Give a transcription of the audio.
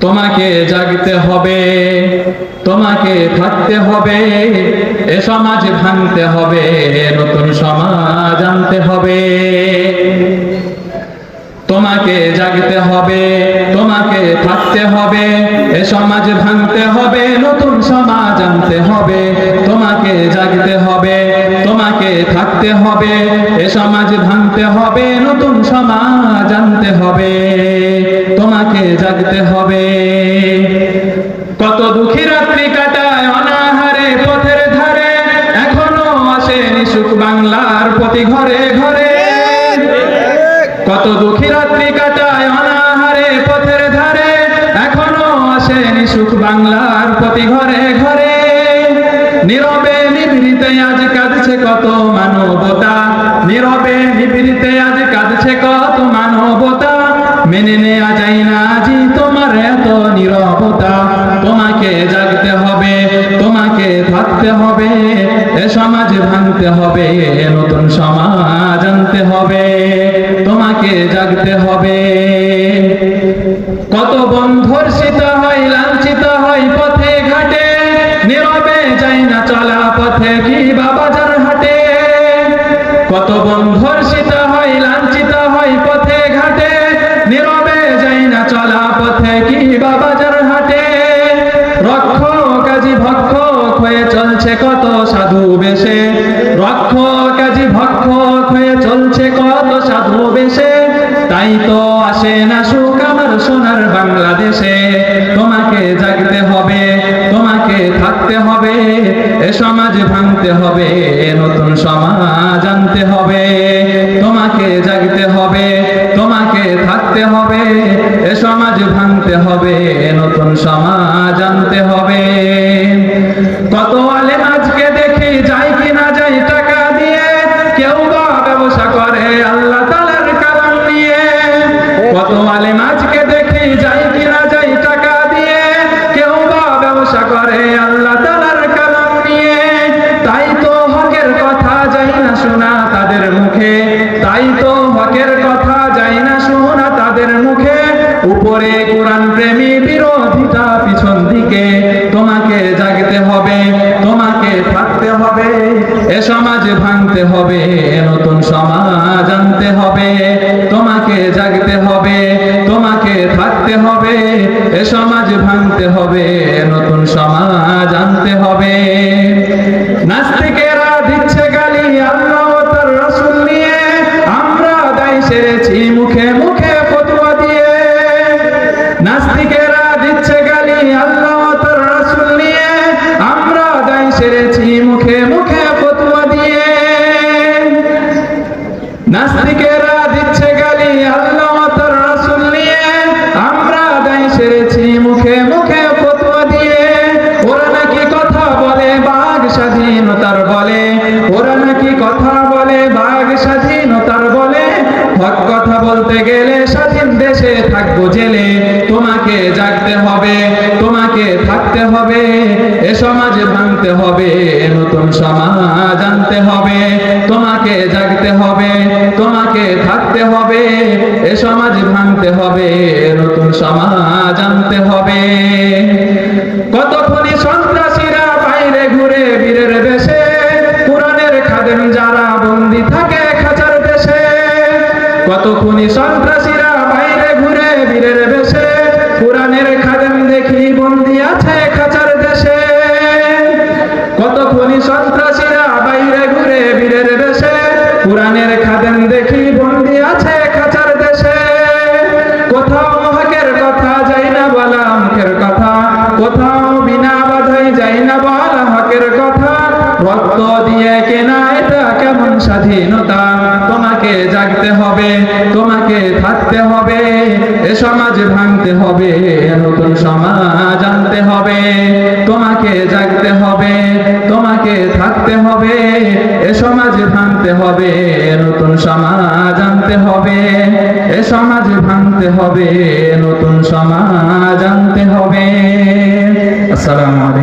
তোমাকে জাগতে হবে, তোমাকে থাকতে হবে, এ সমাজ ভাঙতে হবে, নতুন সমাজ আনতে হবে। তোমাকে জাগতে হবে, তোমাকে থাকতে হবে, এ সমাজ ভাঙতে হবে, নতুন সমাজ আনতে হবে। তোমাকে জাগতে হবে, তোমাকে থাকতে হবে, এ সমাজ ভাঙতে হবে, নতুন সমাজ আনতে হবে। তোমাকে জাগতে হবে। কত দুঃখী রাত্রি কাটায় অনাহারে পথের ধারে, এখনও আসেনি সুখ বাংলার প্রতি ঘরে ঘরে। কত দুঃখী রাত্রি কাটায় অনাহারে পথের ধারে, এখনও আসেনি সুখ বাংলার প্রতি ঘরে ঘরে। নীরবে নিভৃতে আজ কাঁদছে কত মানবতা, নীরবে নিভৃতে আজ কাঁদছে কত মানবতা, মেনে না থাকতে হবে এ সমাজ ভাঙতে হবে নতুন সমাজ আনতে হবে তোমাকে জাগতে হবে। তাই তো আসে না সুখ আমার সোনার বাংলাদেশে। তোমাকে জাগতে হবে, তোমাকে থাকতে হবে, এ সমাজ ভাঙতে হবে নতুন সমাজ আনতে হবে। তোমাকে জাগতে হবে, তোমাকে থাকতে হবে, এ সমাজ ভাঙতে হবে নতুন সমাজ আনতে হবে। তাই তো হকের কথা যাই না শোনা তাদের মুখে। উপরে কোরআন প্রেমী বিরোধিতা পিছন দিকে। তোমাকে জাগতে হবে, তোমাকে থাকতে হবে, এ সমাজ ভাঙতে হবে নতুন সমাজ আনতে হবে। তোমাকে জাগতে হবে, তোমাকে থাকতে হবে, এ সমাজ ভাঙতে হবে। জেলে তোমাকে জাগতে হবে, তোমাকে থাকতে হবে, এ সমাজ ভাঙতে হবে নতুন সমাজ আনতে হবে, তোমাকে জাগতে হবে, তোমাকে থাকতে হবে, এ সমাজ ভাঙতে হবে নতুন সমাজ আনতে হবে। কতক্ষণই কতক্ষণই সন্ত্রাসীরা বাইরে ঘুরে বীরের বেশে কোরআনের খাদেম স্বাধীনতা তোমাকে জাগতে হবে, তোমাকে থাকতে হবে, এ সমাজ ভাঙতে হবে নতুন সমাজ আনতে হবে, তোমাকে জাগতে হবে, তোমাকে থাকতে হবে, এ সমাজ ভাঙতে হবে নতুন সমাজ আনতে হবে, এ সমাজ ভাঙতে হবে নতুন সমাজ আনতে হবে। আসসালামু আলাইকুম।